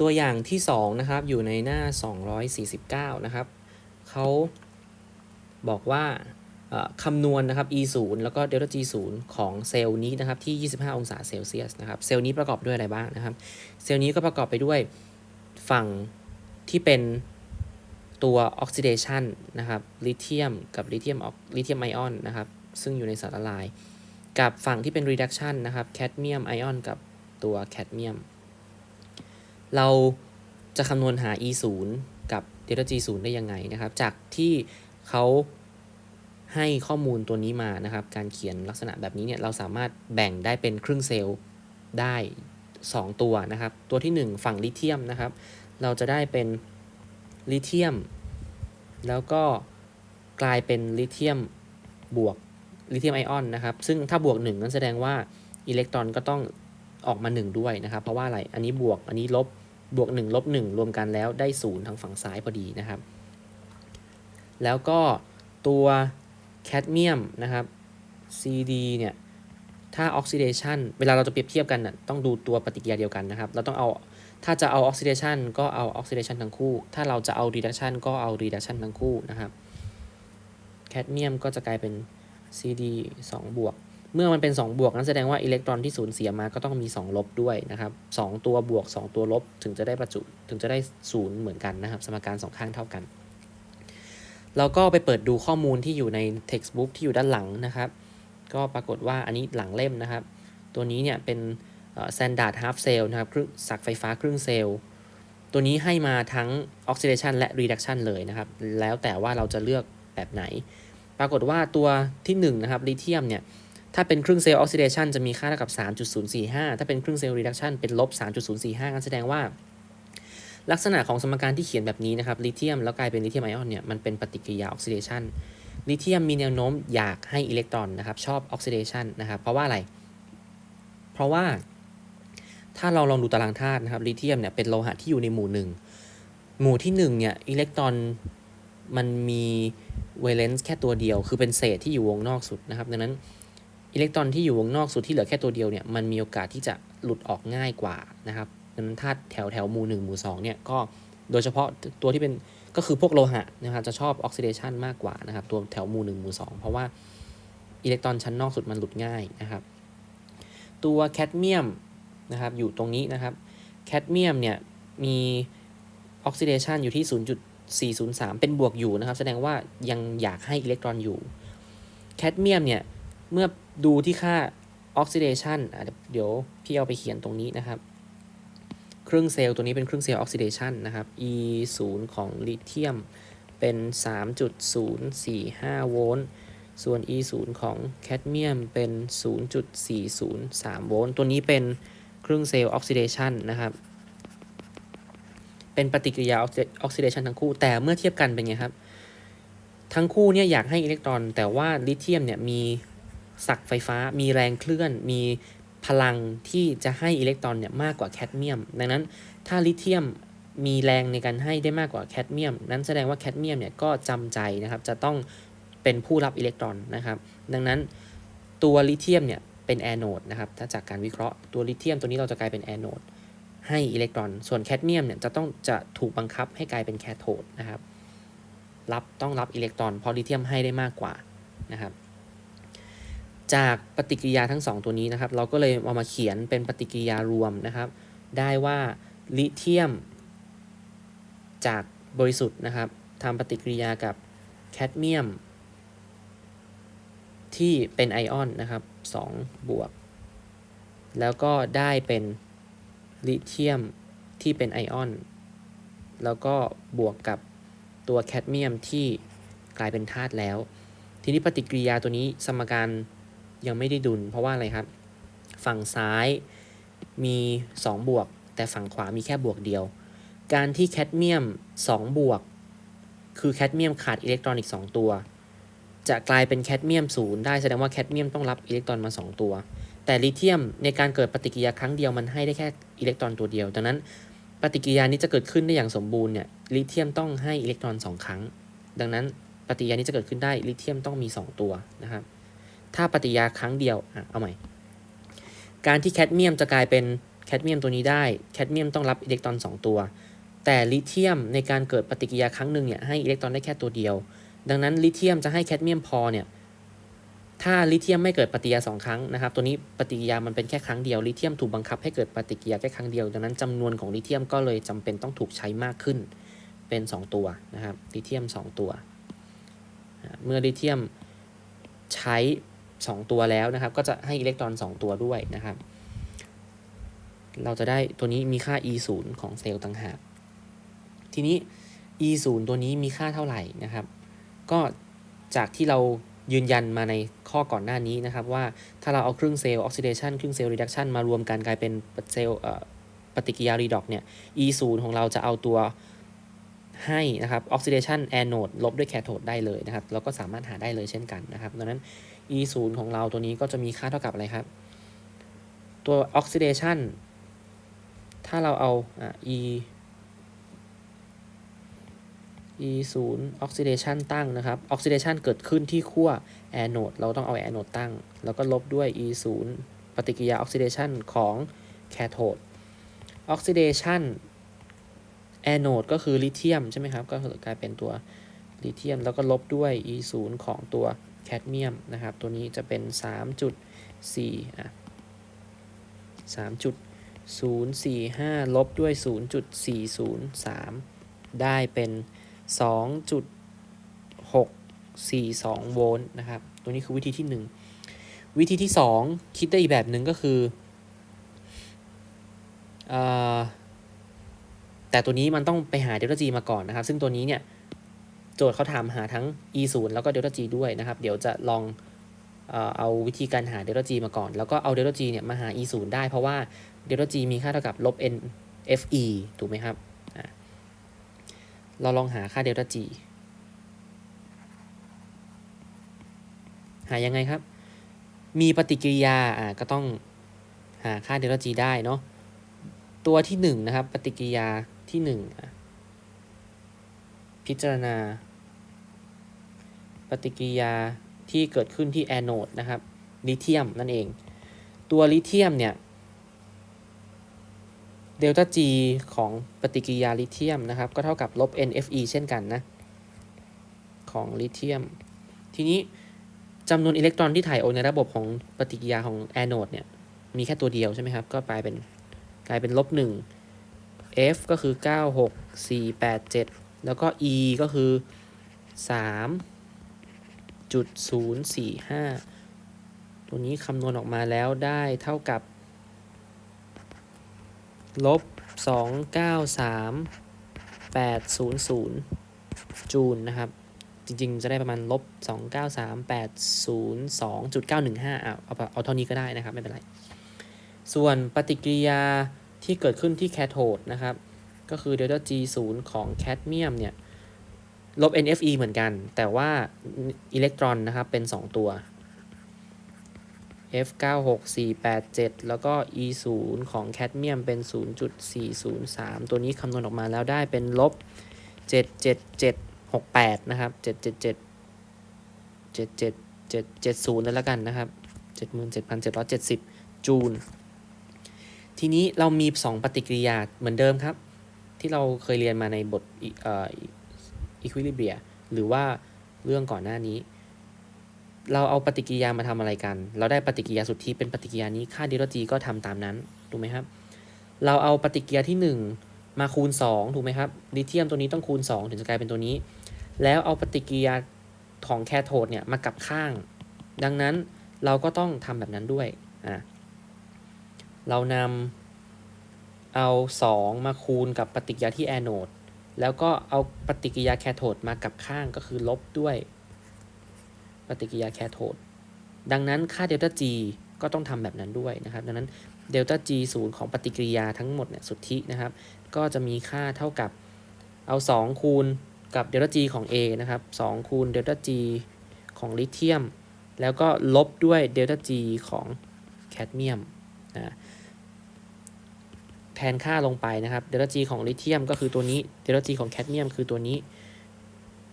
ตัวอย่างที่2นะครับอยู่ในหน้า 249 นะครับเขาบอกว่าคำนวณนะครับ e 0แล้วก็ delta g 0ของเซลล์นี้นะครับที่ 25 องศาเซลเซียสนะครับเซลล์นี้ประกอบด้วยอะไรบ้างนะครับ เซลล์นี้ก็ประกอบไปด้วยฝั่งที่เป็นตัวออกซิเดชันนะครับลิเธียมกับลิเธียมออกลิเธียมไอออนนะครับซึ่งอยู่ในสารละลาย กับฝั่งที่เป็น reduction นะครับแคดเมียมไอออนกับตัวแคดเมียม เราจะคำนวณหา e 0กับ delta g 0ได้ยังไงนะครับ จากที่เขาให้ข้อมูลตัวนี้มานะครับ การเขียนลักษณะแบบนี้เนี่ยเราสามารถแบ่งได้เป็นครึ่งเซลล์ได้ 2 ตัวนะครับ ตัวที่ 1 ฝั่งลิเธียมนะครับ เราจะได้เป็นลิเธียม แล้วก็กลายเป็นลิเธียมบวกลิเธียมไอออนนะครับ ซึ่งถ้าบวก 1 นั้นแสดงว่าอิเล็กตรอนก็ต้องออกมา 1 ด้วยนะครับ เพราะว่าอะไร อันนี้บวก อันนี้ลบ บวก1ลบ1รวมกันแล้วได้ 0 ทางฝั่งซ้ายพอดีนะครับ แล้วก็ตัวแคดเมียมนะครับ CD เนี่ย ถ้าออกซิเดชันเวลาเราจะเปรียบเทียบกันน่ะต้องดูตัวปฏิกิริยาเดียวกันนะครับ เราต้องเอา ถ้าจะเอาออกซิเดชันก็เอาออกซิเดชันทั้งคู่ ถ้าเราจะเอารีดักชันก็เอารีดักชันทั้งคู่นะครับ แคดเมียมก็จะกลายเป็น CD 2 บวก เมื่อมันเป็น 2 บวกนั้นแสดงว่าอิเล็กตรอนที่สูญเสียมาก็ต้องมี 2 ลบด้วยนะครับ2ตัวบวก 2 ตัวลบถึงจะได้ประจุถึงจะได้ศูนย์เหมือนกันนะครับ สมการสองข้างเท่ากัน เราก็ไปเปิดดูข้อมูลที่อยู่ใน textbook ที่อยู่ด้านหลังนะครับ ก็ปรากฏว่าอันนี้หลังเล่มนะครับ ตัวนี้เนี่ยเป็น standard half cell นะครับครึ่งสักไฟฟ้าครึ่งเซลล์ตัวนี้ให้มาทั้ง oxidation และ reduction เลยนะครับ แล้วแต่ว่าเราจะเลือกแบบไหน ปรากฏว่าตัวที่1นนะครับลิเธียมเนี่ย ถ้าเป็นครึ่งเซลล์ oxidation จะมีค่าเท่ากับ 3.045 ถ้าเป็นครึ่งเซลล์ reduction เป็นลบ 3.045งั้นแสดงว่า ลักษณะของสมการที่เขียนแบบนี้นะครับลิเธียมแล้วกลายเป็นลิเธียมไอออนเนี่ยมันเป็นปฏิกิริยาออกซิเดชันลิเธียมมีแนวโน้มอยากให้อิเล็กตรอนนะครับชอบออกซิเดชันนะครับเพราะว่าอะไร เพราะว่า ถ้าเราลองดูตารางธาตุนะครับลิเธียมเนี่ยเป็นโลหะที่อยู่ในหมู่หนึ่งหมู่ที่หนึ่งเนี่ยอิเล็กตรอนมันมีเวเลนซ์แค่ตัวเดียว คือเป็นเศษที่อยู่วงนอกสุดนะครับดังนั้น อิเล็กตรอนที่อยู่วงนอกสุดที่เหลือแค่ตัวเดียวเนี่ยมันมีโอกาสที่จะหลุดออกง่ายกว่านะครับดังนั้นธาตุแถวแถวหมู่หนึ่งหมู่สองเนี่ยก็โดยเฉพาะตัวที่เป็นก็คือพวกโลหะนะครับจะชอบออกซิเดชันมากกว่านะครับตัวแถวหมู่หนึ่งหมู่สองเพราะว่าอิเล็กตรอนชั้นนอกสุดมันหลุดง่ายนะครับตัวแคดเมียมนะครับอยู่ตรงนี้นะครับแคดเมียมเนี่ยมีออกซิเดชันอยู่ที่ 0.403 เป็นบวกอยู่นะครับ แสดงว่ายังอยากให้อิเล็กตรอนอยู่แคดเมียมเนี่ย เมื่อดูที่ค่าออกซิเดชันเดี๋ยวพี่เอาไปเขียนตรงนี้นะครับ ครึ่งเซลล์ตัวนี้เป็นครึ่งเซลล์ออกซิเดชันนะครับ e 0ของลิเธียมเป็น 3.045 โวลต์ ส่วน e 0ของแคดเมียมเป็น 0.403 โวลต์ ตัวนี้เป็นครึ่งเซลล์ออกซิเดชันนะครับ เป็นปฏิกิริยาออกซิเดชันทั้งคู่ แต่เมื่อเทียบกันเป็นไงครับ ทั้งคู่เนี่ยอยากให้อิเล็กตรอน แต่ว่าลิเธียมเนี่ยมี ศักไฟฟ้ามีแรงเคลื่อน มีพลังที่จะให้อิเล็กตรอนเนี่ยมากกว่าแคดเมียม ดังนั้นถ้าลิเธียมมีแรงในการให้ได้มากกว่าแคดเมียม นั้นแสดงว่าแคดเมียมเนี่ยก็จำใจนะครับจะต้องเป็นผู้รับอิเล็กตรอนนะครับ ดังนั้นตัวลิเธียมเนี่ยเป็นแอนโดนะครับถ้าจากการวิเคราะห์ตัวลิเธียมตัวนี้เราจะกลายเป็นแอนโดให้อิเล็กตรอน ส่วนแคดเมียมเนี่ยจะต้องจะถูกบังคับให้กลายเป็นแคโทดนะครับรับต้องรับอิเล็กตรอนเพราะลิเธียมให้ได้มากกว่านะครับ จากปฏิกิริยาทั้ง 2 ตัวนี้นะครับ เราก็เลยเอามาเขียนเป็นปฏิกิริยารวมนะครับ ได้ว่าลิเธียม จากบริสุทธิ์นะครับทำปฏิกิริยากับแคดเมียม ที่เป็นไอออนนะครับ2บวก แล้วก็ได้เป็นลิเธียมที่เป็นไอออน แล้วก็บวกกับตัวแคดเมียมที่กลายเป็นธาตุแล้ว ทีนี้ปฏิกิริยาตัวนี้สมการ ยังไม่ได้ดุล เพราะว่าอะไรครับ ฝั่งซ้ายมี 2 บวก แต่ฝั่งขวามีแค่บวกเดียว การที่แคดเมียม 2 บวก คือแคดเมียมขาดอิเล็กตรอนอีก 2 ตัว จะกลายเป็นแคดเมียมศูนย์ได้แสดงว่าแคดเมียมต้องรับอิเล็กตรอนมา 2 ตัว แต่ลิเธียมในการเกิดปฏิกิริยาครั้งเดียวมันให้ได้แค่อิเล็กตรอนตัวเดียว ดังนั้นปฏิกิริยานี้จะเกิดขึ้นได้อย่างสมบูรณ์เนี่ยลิเธียมต้องให้อิเล็กตรอน 2 ครั้ง ดังนั้นปฏิกิริยานี้จะเกิดขึ้นได้ลิเธียมต้องมี 2 ตัวนะครับ ถ้าปฏิกิริยาครั้งเดียวอะเอาใหม่ การที่แคดเมียมจะกลายเป็นแคดเมียมตัวนี้ได้ แคดเมียมต้องรับอิเล็กตรอน 2 ตัว แต่ลิเธียมในการเกิดปฏิกิริยาครั้งหนึ่งเนี่ยให้อิเล็กตรอนได้แค่ตัวเดียว ดังนั้นลิเธียมจะให้แคดเมียมพอเนี่ย ถ้าลิเธียมไม่เกิดปฏิกิริยาสองครั้งนะครับ ตัวนี้ปฏิกิริยามันเป็นแค่ครั้งเดียว ลิเธียมถูกบังคับให้เกิดปฏิกิริยาแค่ครั้งเดียว ดังนั้นจำนวนของลิเธียมก็เลยจำเป็นต้องถูกใช้มากขึ้น เป็น 2 ตัวนะครับ ลิเธียม 2 ตัว เมื่อลิเธียมใช้ 2 ตัวแล้วนะครับ ก็จะให้อิเล็กตรอน 2 ตัวด้วยนะครับ เราจะได้ตัวนี้มีค่า e 0ของเซลล์ต่างหาก ทีนี้ e 0ตัวนี้มีค่าเท่าไหร่นะครับ ก็จากที่เรายืนยันมาในข้อก่อนหน้านี้นะครับ ว่าถ้าเราเอาครึ่งเซลล์ออกซิเดชันครึ่งเซลล์รีดักชันมารวมกันกลายเป็นเซลล์ปฏิกิริยารีดอกเนี่ย e 0ของเราจะเอาตัวให้นะครับออกซิเดชันแอนโนดลบด้วยแคโทดได้เลยนะครับเราก็สามารถหาได้เลยเช่นกันนะครับดังนั้น e 0ของเราตัวนี้ก็จะมีค่าเท่ากับอะไรครับ ตัวออกซิเดชันถ้าเราเอาอะ e e 0 oxidation ตั้งนะครับ oxidation เกิดขึ้นที่ขั้ว anode เราต้องเอา anode ตั้ง แล้วก็ลบด้วย e 0ปฏิกิริยา oxidation ของ cathode oxidation anode ก็คือลิเธียมใช่ไหมครับ ก็กลายเป็นตัวลิเธียม แล้วก็ลบด้วย e 0ของตัว คดเมียมนะครับ ตัวนี้จะเป็น 3.4อะ3.045 ลบด้วย 0.403 ได้เป็น 2.642 โวลต์นะครับ ตัวนี้คือวิธีที่ 1 วิธีที่ 2 คิดได้อีกแบบหนึ่งก็คืออแต่ตัวนี้มันต้องไปหาเดลต้า G มาก่อนนะครับ ซึ่งตัวนี้เนี่ย โจทย์เขาถามหาทั้ง e 0แล้วก็เดลต้า G ด้วยนะครับ เดี๋ยวจะลองเอาวิธีการหาเดลต้า G มาก่อน แล้วก็เอาเดลต้า G เนี่ยมาหา e 0ได้เพราะว่าเดลต้า G มีค่าเท่ากับลบ n fe ถูกไหมครับ เราลองหาค่าเดลต้า G หายังไงครับ มีปฏิกิริยาอะก็ต้องหาค่าเดลต้า G ได้เนาะ ตัวที่หนึ่งนะครับ ปฏิกิริยาที่หนึ่งพิจารณา ปฏิกิริยาที่เกิดขึ้นที่แอนโนดนะครับลิเธียมนั่นเอง ตัวลิเธียมเนี่ยเดลต้า G ของปฏิกิริยาลิเธียมนะครับ ก็เท่ากับลบ NFe เช่นกันนะ ของลิเธียม ทีนี้จำนวนอิเล็กตรอนที่ถ่ายโอนในระบบของปฏิกิริยาของแอนโนดเนี่ย มีแค่ตัวเดียวใช่ไหมครับ ก็กลายเป็นกลายเป็นลบหนึ่ง F ก็คือ 9 6 4 8 7 แล้วก็ E ก็คือ 3 จุด0 4 5 ตัวนี้คำนวณออกมาแล้วได้เท่ากับ ลบ 2 9 3 8 0 0 จูลนะครับ จริงๆ จะได้ประมาณลบ 2 9 3 8 0 2จุด915อะเอาเอาเท่านี้ก็ได้นะครับ ไม่เป็นไร ส่วนปฏิกิริยาที่เกิดขึ้นที่แคโทดนะครับ ก็คือเดลต้า G 0ของแคดเมียมเนี่ย ลบ NFe เหมือนกัน แต่ว่าอิเล็กตรอนนะครับ เป็น 2 ตัว F 9 6 4 8 7 แล้วก็ E 0 ของแคดเมียมเป็น 0.403 ตัวนี้คำนวณออกมาแล้วได้เป็นลบ 77768 นะครับ 777 77770เลยแล้วกันนะครับ 77,770 จูล ทีนี้เรามี 2 ปฏิกิริยาเหมือนเดิมครับ ที่เราเคยเรียนมาในบทเอ่อ equilibria หรือว่าเรื่องก่อนหน้านี้ เราเอาปฏิกิริยามาทำอะไรกัน เราได้ปฏิกิริยาสุทธิเป็นปฏิกิริยานี้ค่าเดลต้า G ก็ทำตามนั้นถูกไหมครับ เราเอาปฏิกิริยาที่ 1 มาคูณ 2 ถูกไหมครับลิเธียมตัวนี้ต้องคูณ 2 ถึงจะกลายเป็นตัวนี้ แล้วเอาปฏิกิริยาของแคโทดเนี่ยมากลับข้าง ดังนั้นเราก็ต้องทำแบบนั้นด้วยอะเรานำเอา 2 มาคูณกับปฏิกิริยาที่แอนโนด แล้วก็เอาปฏิกิริยาแคโทดมากับข้างก็คือลบด้วย ปฏิกิริยาแคโทดดังนั้นค่าเดลต้า G ก็ต้องทำแบบนั้นด้วยนะครับ ดังนั้นเดลต้า G 0ของปฏิกิริยาทั้งหมดเนี่ยสุทธินะครับ ก็จะมีค่าเท่ากับเอา 2 คูณกับเดลต้า G ของ A นะครับ2คูณเดลต้า G ของลิเธียม แล้วก็ลบด้วยเดลต้า G ของแคดเมียมนะ แทนค่าลงไปนะครับเดลต้า G ของลิเธียมก็คือตัวนี้เดลต้า G ของแคดเมียมคือตัวนี้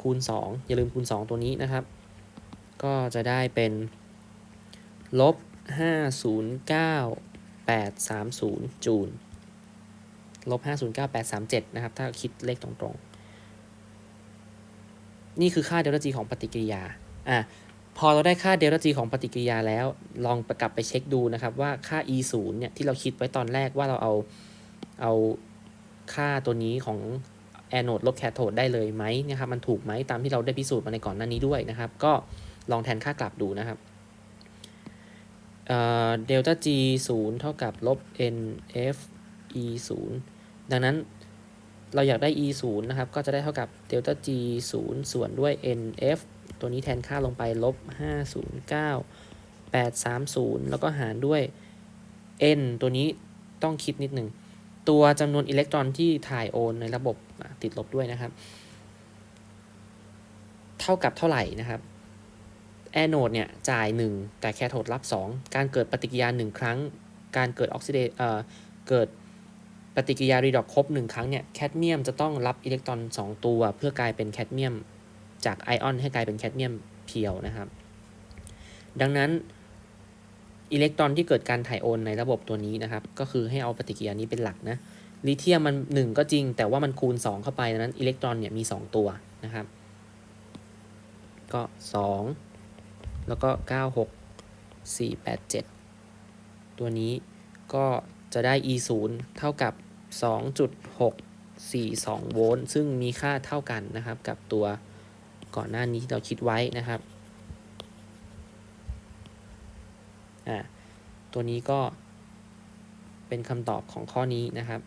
คูณ 2 อย่าลืมคูณ 2 ตัวนี้นะครับ ก็จะได้เป็นลบ509 830 จูลลบ509837 นะครับ ถ้าคิดเลขตรงๆ นี่คือค่าเดลต้า G ของปฏิกิริยาอะพอเราได้ค่าเดลต้า G ของปฏิกิริยาแล้ว ลองกลับไปเช็คดูนะครับว่าค่า e 0เนี่ยที่เราคิดไว้ตอนแรกว่าเราเอา เอาค่าตัวนี้ของแอนโนดลบแคโทดได้เลยไหมนะครับมันถูกไหมตามที่เราได้พิสูจน์มาในก่อนหน้านี้ด้วยนะครับ ก็ลองแทนค่ากลับดูนะครับเดลต้า g 0เท่ากับลบ n f e 0ดังนั้นเราอยากได้ e 0นะครับ ก็จะได้เท่ากับเดลต้า g 0ส่วนด้วย n f ตัวนี้แทนค่าลงไปลบ 509 830 แล้วก็หารด้วย n ตัวนี้ต้องคิดนิดหนึ่ง ตัวจำนวนอิเล็กตรอนที่ถ่ายโอนในระบบติดลบด้วยนะครับ เท่ากับเท่าไหร่นะครับแอนโนดเนี่ยจ่าย 1 แต่แคโทดรับ 2 การเกิดปฏิกิริยา 1 ครั้ง การเกิดออกซิเดเอ่อเกิดปฏิกิริยารีดอกครบ 1 ครั้งเนี่ยแคดเมียมจะต้องรับอิเล็กตรอน 2 ตัว เพื่อกลายเป็นแคดเมียมจากไอออนให้กลายเป็นแคดเมียมเพียวนะครับ ดังนั้น อิเล็กตรอนที่เกิดการถ่ายโอนในระบบตัวนี้นะครับ ก็คือให้เอาปฏิกิริยานี้เป็นหลักนะลิเธียมมัน 1 ก็จริง แต่ว่ามันคูณ 2 เข้าไปดังนั้นอิเล็กตรอนเนี่ยมี 2 ตัวนะครับ ก็ 2 แล้วก็ 9 6 4 8 7 ตัวนี้ก็จะได้ e 0เท่ากับ 2.642 โวลต์ซึ่งมีค่าเท่ากันนะครับ กับตัวก่อนหน้านี้ที่เราคิดไว้นะครับ อ่า ตัวนี้ก็เป็นคำตอบของข้อนี้นะครับ